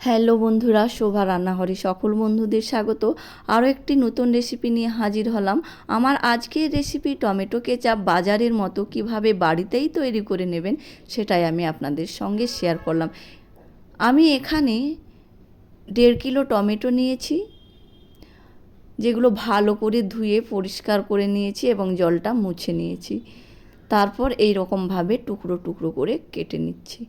Hello বন্ধুরা, শোভা রান্নাঘরে সকল বন্ধুদের স্বাগত। আরও একটি নতুন রেসিপি নিয়ে হাজির হলাম। আমার আজকের রেসিপি টমেটো কেচাপ বাজারের মতো কীভাবে বাড়িতেই তৈরি করে নেবেন সেটাই আমি আপনাদের সঙ্গে শেয়ার করলাম। আমি এখানে দেড় কিলো টমেটো নিয়েছি, যেগুলো ভালো করে ধুয়ে পরিষ্কার করে নিয়েছি এবং জলটা মুছে নিয়েছি। তারপর এই রকমভাবে টুকরো টুকরো করে কেটে নিচ্ছি।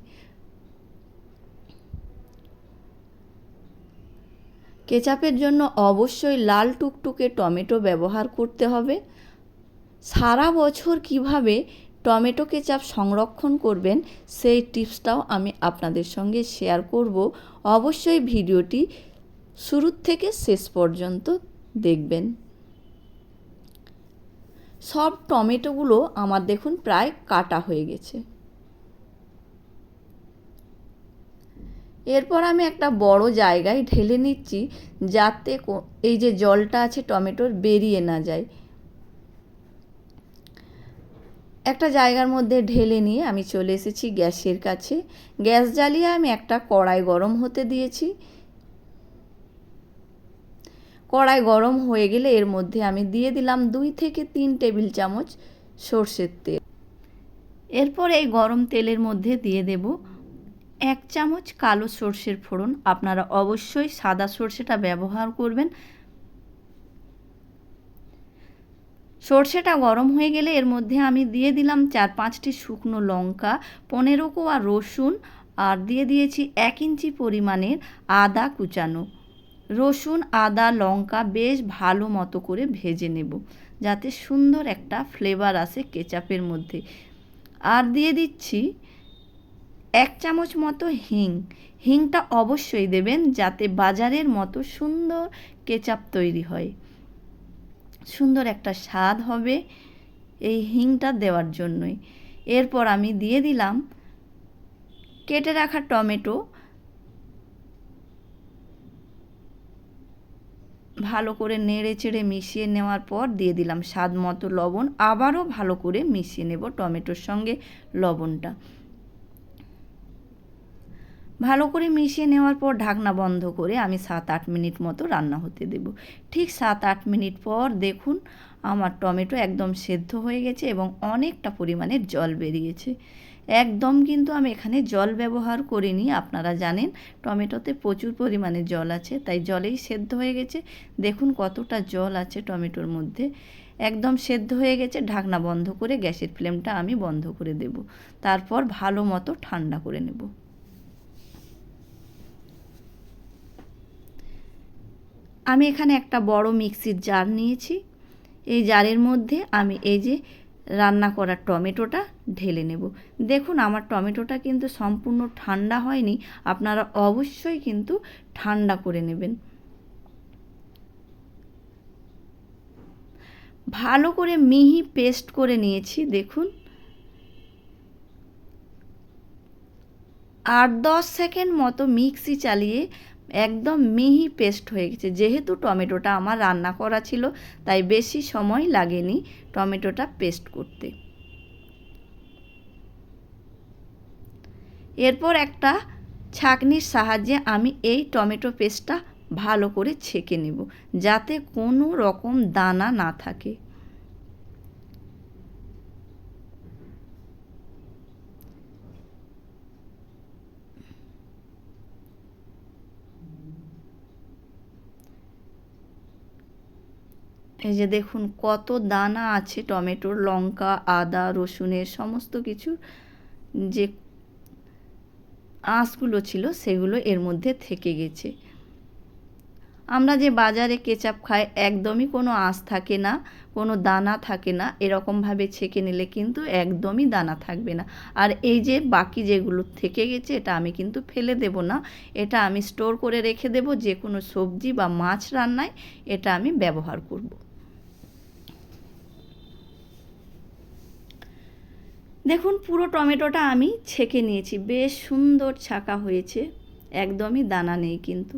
কেচাপের জন্য অবশ্যই লাল টুকটুকে টমেটো ব্যবহার করতে হবে। সারা বছর কীভাবে টমেটো কেচাপ সংরক্ষণ করবেন, সেই টিপসটাও আমি আপনাদের সঙ্গে শেয়ার করব। অবশ্যই ভিডিওটি শুরুর থেকে শেষ পর্যন্ত দেখবেন। সব টমেটোগুলো আমার দেখুন প্রায় কাটা হয়ে গেছে। এরপর আমি একটা বড় জায়গায় ঢেলে নিচ্ছি যাতে এই যে জলটা আছে টমেটোর বেরিয়ে না যায়। একটা জায়গার মধ্যে ঢেলে নিয়ে আমি চলে এসেছি গ্যাসের কাছে। গ্যাস জ্বালিয়ে আমি একটা কড়াই গরম হতে দিয়েছি। কড়াই গরম হয়ে গেলে এর মধ্যে আমি দিয়ে দিলাম দুই থেকে তিন টেবিল চামচ সর্ষের তেল। এরপর এই গরম তেলের মধ্যে দিয়ে দেব এক চামচ কালো সর্ষের ফোড়ন। আপনারা অবশ্যই সাদা সর্ষেটা ব্যবহার করবেন। সর্ষেটা গরম হয়ে গেলে এর মধ্যে আমি দিয়ে দিলাম চার পাঁচটি শুকনো লঙ্কা, পনেরো কোয়া রসুন, আর দিয়ে দিয়েছি এক ইঞ্চি পরিমাণের আদা কুচানো। রসুন, আদা, লঙ্কা বেশ ভালো মতো করে ভেজে নেব, যাতে সুন্দর একটা ফ্লেভার আসে কেচাপের মধ্যে। আর দিয়ে দিচ্ছি এক চামচ মতো হিং। হিংটা অবশ্যই দেবেন যাতে বাজারের মতো সুন্দর কেচাপ তৈরি হয়। সুন্দর একটা স্বাদ হবে এই হিংটা দেওয়ার জন্যই। এরপর আমি দিয়ে দিলাম কেটে রাখা টমেটো। ভালো করে নেড়ে চেড়ে মিশিয়ে নেওয়ার পর দিয়ে দিলাম স্বাদ মতো লবণ। আবারও ভালো করে মিশিয়ে নেব টমেটোর সঙ্গে লবণটা। ভালো করে মিশিয়ে নেওয়ার পর ঢাকনা বন্ধ করে আমি সাত আট মিনিট মতো রান্না হতে দেব। ঠিক সাত আট মিনিট পর দেখুন আমার টমেটো একদম সেদ্ধ হয়ে গেছে এবং অনেকটা পরিমাণে জল বেরিয়েছে। একদম কিন্তু আমি এখানে জল ব্যবহার করিনি, আপনারা জানেন টমেটোতে প্রচুর পরিমাণে জল আছে, তাই জলেই সেদ্ধ হয়ে গেছে। দেখুন কতটা জল আছে টমেটোর মধ্যে। একদম সেদ্ধ হয়ে গেছে, ঢাকনা বন্ধ করে গ্যাসের ফ্লেমটা আমি বন্ধ করে দেব। তারপর ভালো মতো ঠান্ডা করে নেব। আমি এখানে একটা বড় মিক্সির জার নিয়েছি। এই জারের মধ্যে আমি এই যে রান্না করা টমেটোটা ঢেলে নেব। দেখুন, আমার টমেটোটা কিন্তু সম্পূর্ণ ঠান্ডা হয়নি। আপনারা অবশ্যই কিন্তু ঠান্ডা করে নেবেন। ভালো করে মিহি পেস্ট করে নিয়েছি, দেখুন। আট দশ সেকেন্ড মতো মিক্সি চালিয়ে একদম মিহি পেস্ট হয়ে গেছে। যেহেতু টমেটোটা আমার রান্না করা ছিল, তাই বেশি সময় লাগেনি টমেটোটা পেস্ট করতে। এরপর একটা ছাঁকনির সাহায্যে আমি এই টমেটো পেস্টটা ভালো করে ছেঁকে নেব, যাতে কোনো রকম দানা না থাকে। এই যে দেখুন, কত দানা আছে টমেটোর, লঙ্কা, আদা, রসুনের, সমস্ত কিছু যে আঁশগুলো ছিল সেগুলো এর মধ্যে থেকে গেছে। আমরা যে বাজারে কেচাপ খাই, একদমই কোনো আঁশ থাকে না, কোনো দানা থাকে না, এরকমভাবে ছেঁকে নিলে কিন্তু একদমই দানা থাকবে না। আর এই যে বাকি যেগুলো থেকে গেছে, এটা আমি কিন্তু ফেলে দেব না। এটা আমি স্টোর করে রেখে দেব, যে কোনো সবজি বা মাছ রান্নায় এটা আমি ব্যবহার করব। দেখুন, পুরো টমেটোটা আমি ছেঁকে নিয়েছি। বেশ সুন্দর ছাকা হয়েছে। একদমই দানা নেই কিন্তু।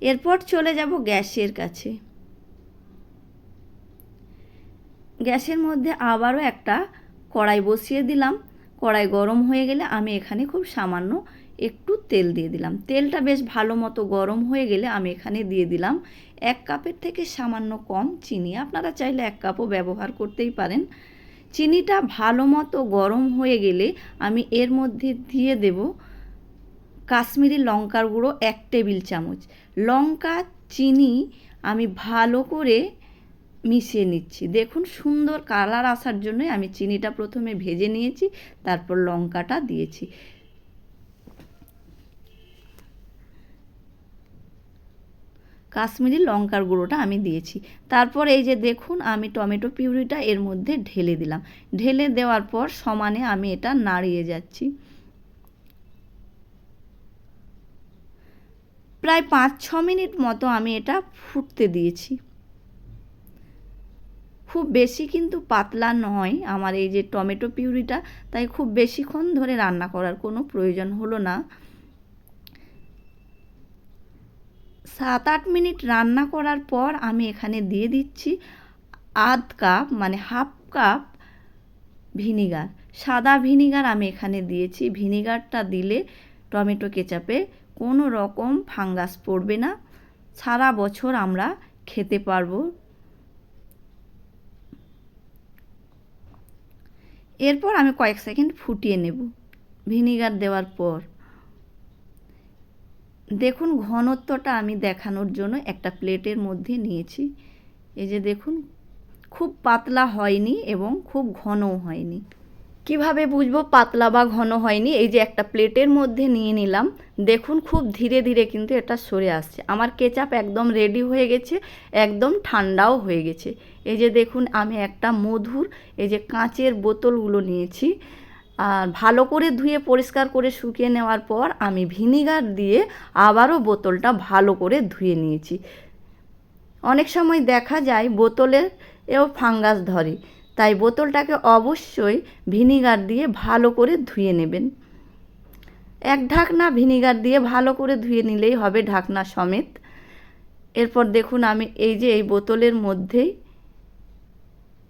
এরপর চলে যাব গ্যাসের কাছে। গ্যাসের মধ্যে আবারও একটা কড়াই বসিয়ে দিলাম। কড়াই গরম হয়ে গেলে আমি এখানে খুব সামান্য একটু তেল দিয়ে দিলাম। তেলটা বেশ ভালো মতো গরম হয়ে গেলে আমি এখানে দিয়ে দিলাম এক কাপের থেকে সামান্য কম চিনি। আপনারা চাইলে এক কাপও ব্যবহার করতেই পারেন। চিনিটা ভালো মতো গরম হয়ে গেলে আমি এর মধ্যে দিয়ে দেব কাশ্মীরি লঙ্কার গুঁড়ো এক টেবিল চামচ। লঙ্কা, চিনি আমি ভালো করে মিশিয়ে নিচ্ছি। দেখুন সুন্দর কালার আসার জন্যই আমি চিনিটা প্রথমে ভেজে নিয়েছি, তারপর লঙ্কাটা দিয়েছি। কাশ্মীরি লঙ্কার গুঁড়োটা আমি দিয়েছি। তারপর এই যে দেখুন, আমি টমেটো পিউরিটা এর মধ্যে ঢেলে দিলাম। ঢেলে দেওয়ার পর সমানে আমি এটা নাড়িয়ে যাচ্ছি। প্রায় পাঁচ ছ মিনিট মতো আমি এটা ফুটতে দিয়েছি। খুব বেশি কিন্তু পাতলা নয় আমার এই যে টমেটো পিউরিটা, তাই খুব বেশিক্ষণ ধরে রান্না করার কোনো প্রয়োজন হলো না। সাত আট মিনিট রান্না করার পর আমি এখানে দিয়ে দিচ্ছি আধ কাপ মানে হাফ কাপ ভিনিগার। সাদা ভিনিগার আমি এখানে দিয়েছি। ভিনিগারটা দিলে টমেটো কেচাপে কোনো রকম ফাঙ্গাস পড়বে না। সারা বছর আমরা খেতে পারব। এরপর আমি কয়েক সেকেন্ড ফুটিয়ে নেব। ভিনিগার দেওয়ার পর দেখুন ঘনত্বটা আমি দেখানোর জন্য একটা প্লেটের মধ্যে নিয়েছি। এই যে দেখুন, খুব পাতলা হয়নি এবং খুব ঘনও হয়নি। কীভাবে বুঝব পাতলা বা ঘন হয়নি? এই যে একটা প্লেটের মধ্যে নিয়ে নিলাম। দেখুন খুব ধীরে ধীরে কিন্তু এটা সরে আসছে। আমার কেচাপ একদম রেডি হয়ে গেছে, একদম ঠান্ডাও হয়ে গেছে। এই যে দেখুন, আমি একটা মধুর, এই যে কাঁচের বোতলগুলো নিয়েছি। আর ভালো করে ধুয়ে পরিষ্কার করে শুকিয়ে নেওয়ার পর আমি ভিনিগার দিয়ে আবারও বোতলটা ভালো করে ধুয়ে নিয়েছি। অনেক সময় দেখা যায় বোতলের এও ফাঙ্গাস ধরে, তাই বোতলটাকে অবশ্যই ভিনিগার দিয়ে ভালো করে ধুয়ে নেবেন। এক ঢাকনা ভিনিগার দিয়ে ভালো করে ধুয়ে নিলেই হবে ঢাকনা সমেত। এরপর দেখুন আমি এই যে এই বোতলের মধ্যেই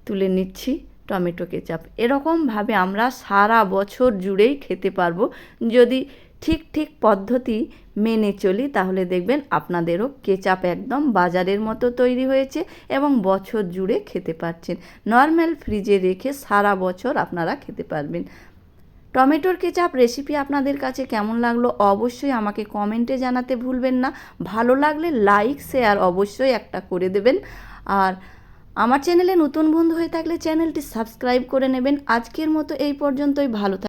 তুলে নিচ্ছি। Tomato ketchup. এরকমভাবে আমরা সারা বছর জুড়েই খেতে পারব। যদি ঠিক ঠিক পদ্ধতি মেনে চলি, তাহলে দেখবেন আপনাদেরও কেচাপ একদম বাজারের মতো তৈরি হয়েছে এবং বছর জুড়ে খেতে পারছেন। নর্মাল ফ্রিজে রেখে সারা বছর আপনারা খেতে পারবেন। টমেটোর কেচাপ রেসিপি আপনাদের কাছে কেমন লাগল অবশ্যই আমাকে কমেন্টে জানাতে ভুলবেন না। ভালো লাগলে লাইক, শেয়ার অবশ্যই একটা করে দেবেন। আর আমার চ্যানেলে নতুন বন্ধু হয়ে থাকলে চ্যানেলটি সাবস্ক্রাইব করে নেবেন। আজকের মতো এই পর্যন্তই, ভালো